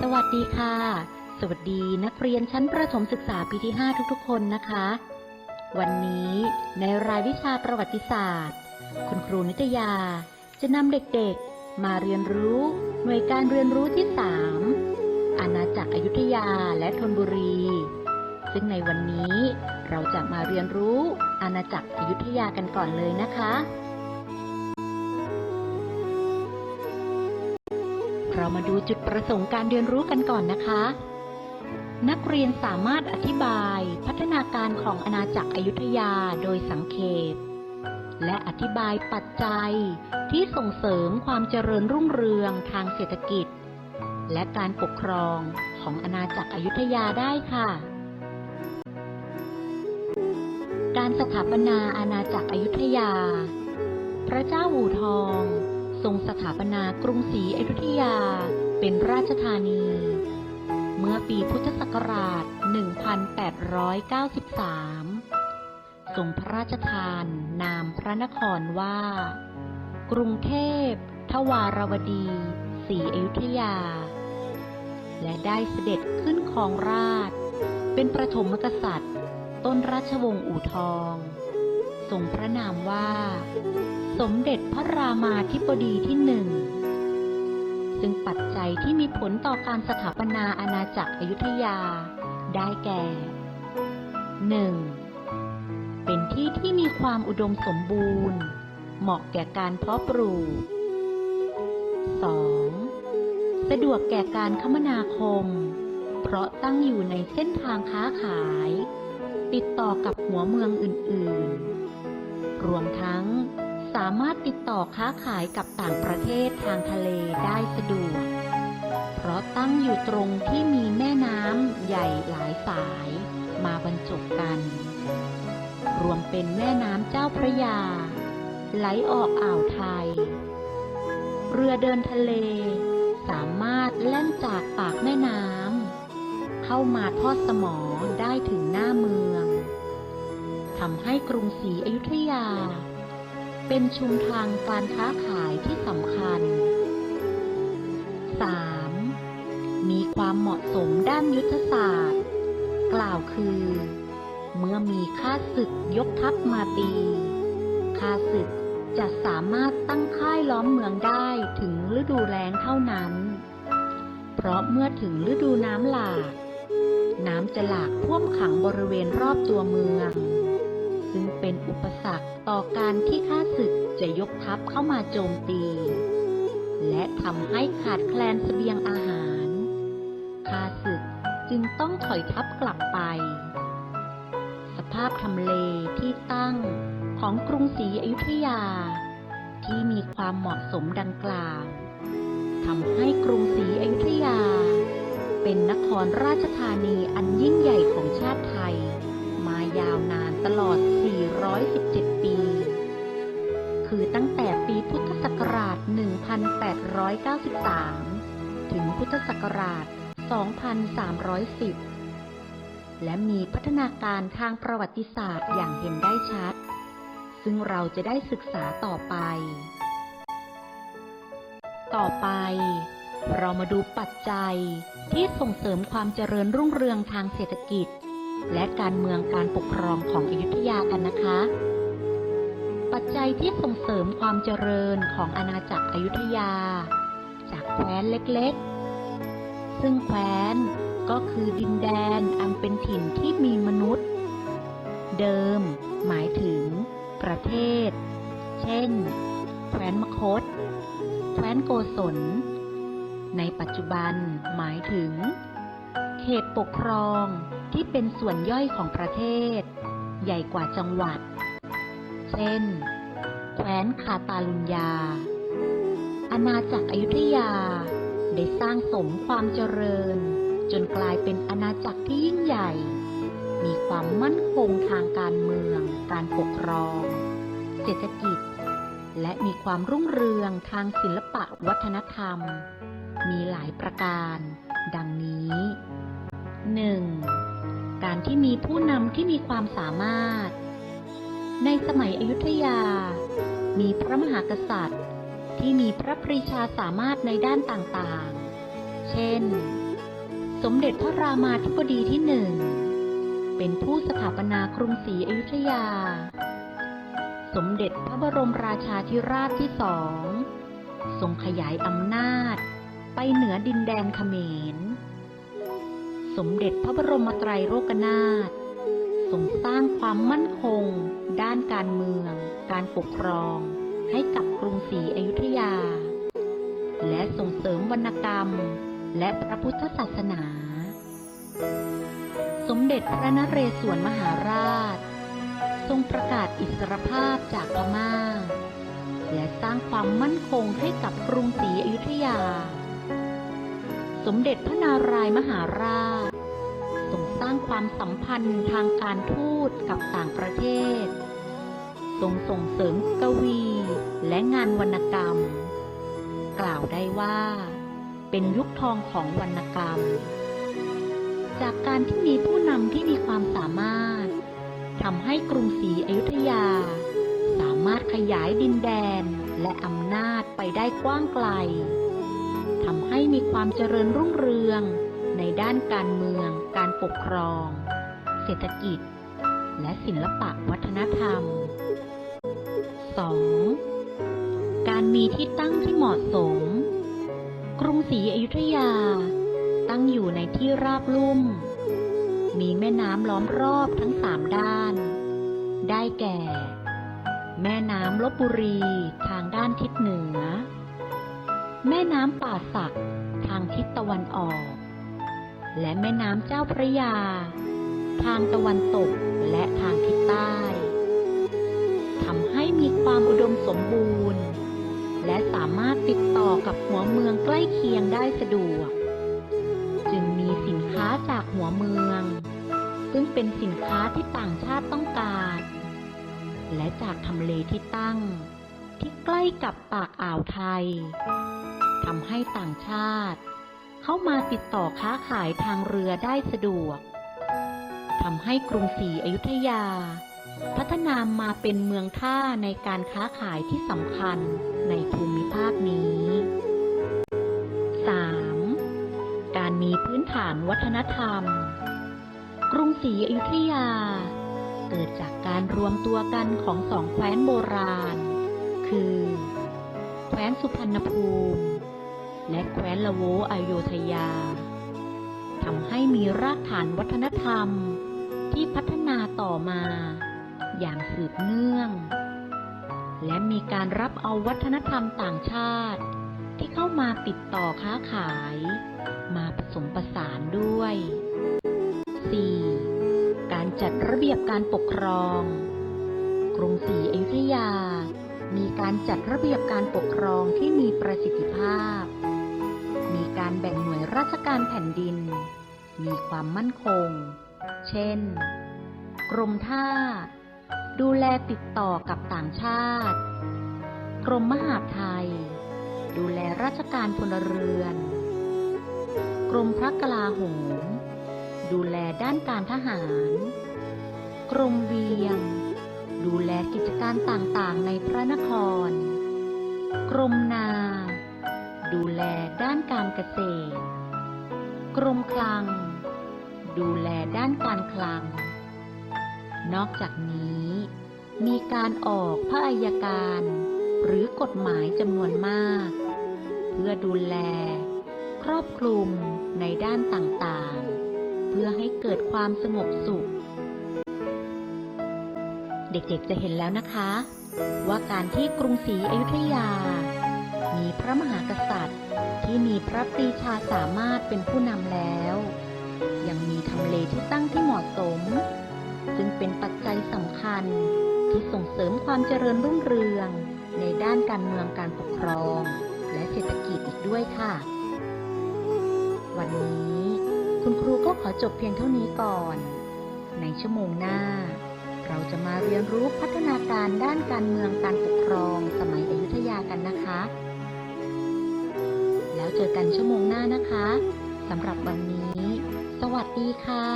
สวัสดีค่ะ สวัสดีนักเรียนชั้นประถมศึกษาปีที่ 5 ทุกๆ คนนะคะ วันนี้ในรายวิชาประวัติศาสตร์ คุณครูนิตยา จะนำเด็กๆ มาเรียนรู้หน่วยการเรียนรู้ที่ 3 อาณาจักรอยุธยาและธนบุรี ซึ่งในวันนี้เราจะมาเรียนรู้อาณาจักรอยุธยากันก่อนเลยนะคะ เรามาดูจุดประสงค์การเรียนรู้กันก่อนนะคะ นักเรียนสามารถอธิบาย พัฒนาการของอาณาจักรอยุธยาโดยสังเขปและอธิบายปัจจัยที่ส่งเสริมความเจริญรุ่งเรืองทางเศรษฐกิจ และการปกครองของอาณาจักรอยุธยาได้ค่ะ การสถาปนาอาณาจักรอยุธยา พระเจ้าอู่ทอง ทรงสถาปนากรุงศรีอยุธยา เป็นราชธานี เมื่อปีพุทธศักราช 1893 ทรงพระราชทานนามพระนครว่า กรุงเทพทวารวดีศรีอยุธยา และได้เสด็จขึ้นครองราช เป็นประถมกษัตริย์ ต้นราชวงศ์อู่ทอง ทรงพระนามว่า สมเด็จพระรามาธิบดีที่หนึ่ง ซึ่งปัจจัยที่มีผลต่อการสถาปนาอาณาจักรอยุธยา ได้แก่ 1. เป็นที่ที่มีความอุดมสมบูรณ์ เหมาะแก่การเพาะปลูก 2. สะดวกแก่การคมนาคม เพราะตั้งอยู่ในเส้นทางค้าขาย ติดต่อกับหัวเมืองอื่น ๆ รวมทั้ง สามารถติดต่อค้าขายกับต่างประเทศทางทะเลได้สะดวก เพราะตั้งอยู่ตรงที่มีแม่น้ำใหญ่หลายสายมาบรรจบกัน รวมเป็นแม่น้ำเจ้าพระยา ไหลออกอ่าวไทย เรือเดินทะเล สามารถแล่นจากปากแม่น้ำเข้ามาทอดสมอได้ถึงหน้าเมืองทำให้กรุงศรีอยุธยา เป็นชุมทางการค้าขายที่สำคัญ 3. มีความเหมาะสมด้านยุทธศาสตร์ กล่าวคือ เมื่อมีข้าศึกยกทัพมาตีข้าศึกจะสามารถตั้งค่ายล้อมเมืองได้ถึงฤดูแล้งเท่านั้น เพราะเมื่อถึงฤดูน้ำหลากน้ำจะหลากท่วมขังบริเวณรอบตัวเมือง ซึ่งเป็นอุปสรรค ต่อการที่ข้าศึกจะยกทัพเข้ามาโจมตี และทำให้ขาดแคลนเสบียงอาหารข้าศึกจึงต้องถอยทัพกลับไป สภาพทำเลที่ตั้งของกรุงศรีอยุธยา ที่มีความเหมาะสมดังกล่าวทำให้กรุงศรีอยุธยา เป็นนครราชธานีอันยิ่งใหญ่ของชาติไทย มายาวนานตลอด 417 ปี คือตั้งแต่ปีพุทธศักราช 1893 ถึงพุทธศักราช 2310 และมีพัฒนาการทางประวัติศาสตร์อย่างเห็นได้ชัด ซึ่งเราจะได้ศึกษาต่อไป ต่อไป เรามาดูปัจจัยที่ส่งเสริมความเจริญรุ่งเรืองทางเศรษฐกิจ และการเมืองการปกครองของอยุธยากันนะคะ ปัจจัยที่ส่งเสริมความเจริญของอาณาจักรอยุธยา จากแคว้นเล็กๆ ซึ่งแคว้นก็คือดินแดนอันเป็นถิ่นที่มีมนุษย์ เดิมหมายถึง ประเทศ เช่น แคว้นมคต แคว้นโกศล ในปัจจุบันหมายถึง เขตปกครองที่เป็นส่วนย่อยของประเทศ ใหญ่กว่าจังหวัด เช่น แคว้นคาตาลุญญา อาณาจักรอยุธยา ได้สร้างสมความเจริญ จนกลายเป็นอาณาจักรที่ยิ่งใหญ่ มีความมั่นคงทางการเมือง การปกครอง เศรษฐกิจ และมีความรุ่งเรืองทางศิลปะวัฒนธรรม มีหลายประการ ดังนี้ 1. การที่มีผู้นำที่มีความสามารถ ในสมัยอยุธยา มีพระมหากษัตริย์ ที่มีพระปรีชาสามารถในด้านต่างๆ เช่น สมเด็จพระรามาธิบดีที่หนึ่ง เป็นผู้สถาปนากรุงศรีอยุธยา สมเด็จพระบรมราชาธิราชที่สองทรงขยายอำนาจไปเหนือดินแดนเขมร สมเด็จพระบรมไตรโลกนาถ ทรงสร้างความมั่นคง ด้านการเมือง การปกครอง ให้กับกรุงศรีอยุธยา และส่งเสริมวรรณกรรม และพระพุทธศาสนา สมเด็จพระนเรศวรมหาราช ทรงประกาศอิสรภาพจากพม่า และสร้างความมั่นคงให้กับกรุงศรีอยุธยา สมเด็จพระนารายมหาราช รงสร้างความสัมพันธ์ทางการทูตกับต่างประเทศ ทรงส่งเสริมกวีและงานวรรณกรรม กล่าวได้ว่า เป็นยุคทองของวรรณกรรม จากการที่มีผู้นำที่มีความสามารถทำให้กรุงศรีอยุธยา สามารถขยายดินแดนและอำนาจไปได้กว้างไกลทำให้มีความเจริญรุ่งเรืองในด้านการเมือง ปกครอง เศรษฐกิจ และศิลปะวัฒนธรรม 2. การมีที่ตั้งที่เหมาะสม กรุงศรีอยุธยา ตั้งอยู่ในที่ราบลุ่ม มีแม่น้ำล้อมรอบทั้งสามด้าน ได้แก่ แม่น้ำลบบุรีทางด้านทิศเหนือ แม่น้ำป่าสักทางทิศตะวันออก และแม่น้ำเจ้าพระยา ทางตะวันตกและทางทิศใต้ทำให้มีความอุดมสมบูรณ์ และสามารถติดต่อกับหัวเมืองใกล้เคียงได้สะดวก จึงมีสินค้าจากหัวเมือง ซึ่งเป็นสินค้าที่ต่างชาติต้องการ และจากทำเลที่ตั้ง ที่ใกล้กับปากอ่าวไทยทำให้ต่างชาติ เข้ามาติดต่อค้าขายทางเรือได้สะดวกทำให้กรุงศรีอยุธยา พัฒนามาเป็นเมืองท่าในการค้าขายที่สำคัญในภูมิภาคนี้ 3. การมีพื้นฐานวัฒนธรรม กรุงศรีอยุธยา เกิดจากการรวมตัวกันของสองแคว้นโบราณ คือ แคว้นสุพรรณภูมิ และแคว้นละโวอโยธยาทำให้มีรากฐานวัฒนธรรมที่พัฒนาต่อมา อย่างสืบเนื่อง และมีการรับเอาวัฒนธรรมต่างชาติ ที่เข้ามาติดต่อค้าขาย มาผสมผสานด้วย 4. การจัดระเบียบการปกครอง กรุงศรีอยุธยา มีการจัดระเบียบการปกครองที่มีประสิทธิภาพ มีการแบ่งหน่วยราชการแผ่นดิน มีความมั่นคง เช่น กรมท่า ดูแลติดต่อกับต่างชาติ กรมมหาดไทย ดูแลราชการพลเรือน กรมพระกลาโหม ดูแลด้านการทหาร กรมเวียง ดูแลกิจการต่างๆในพระนคร กรมนา ดูแลด้านการเกษตร กรมคลัง ดูแลด้านการคลัง นอกจากนี้ มีการออกพระอัยการ หรือกฎหมายจำนวนมาก เพื่อดูแล ครอบคลุมในด้านต่างๆ เพื่อให้เกิดความสงบสุข เด็กๆจะเห็นแล้วนะคะ ว่าการที่กรุงศรีอยุธยา มีพระมหากษั มีพระปรีชาสามารถเป็นผู้นำแล้ว ยังมีทำเลที่ตั้งที่เหมาะสม ซึ่งเป็นปัจจัยสำคัญที่ส่งเสริมความเจริญรุ่งเรือง ในด้านการเมืองการปกครอง และเศรษฐกิจอีกด้วยค่ะ วันนี้คุณครูก็ขอจบเพียงเท่านี้ก่อน ในชั่วโมงหน้า เราจะมาเรียนรู้พัฒนาการด้านการเมืองการปกครองสมัยอยุธยากันนะคะ เจอกันชั่วโมงหน้านะคะสำหรับวันนี้ สวัสดีค่ะ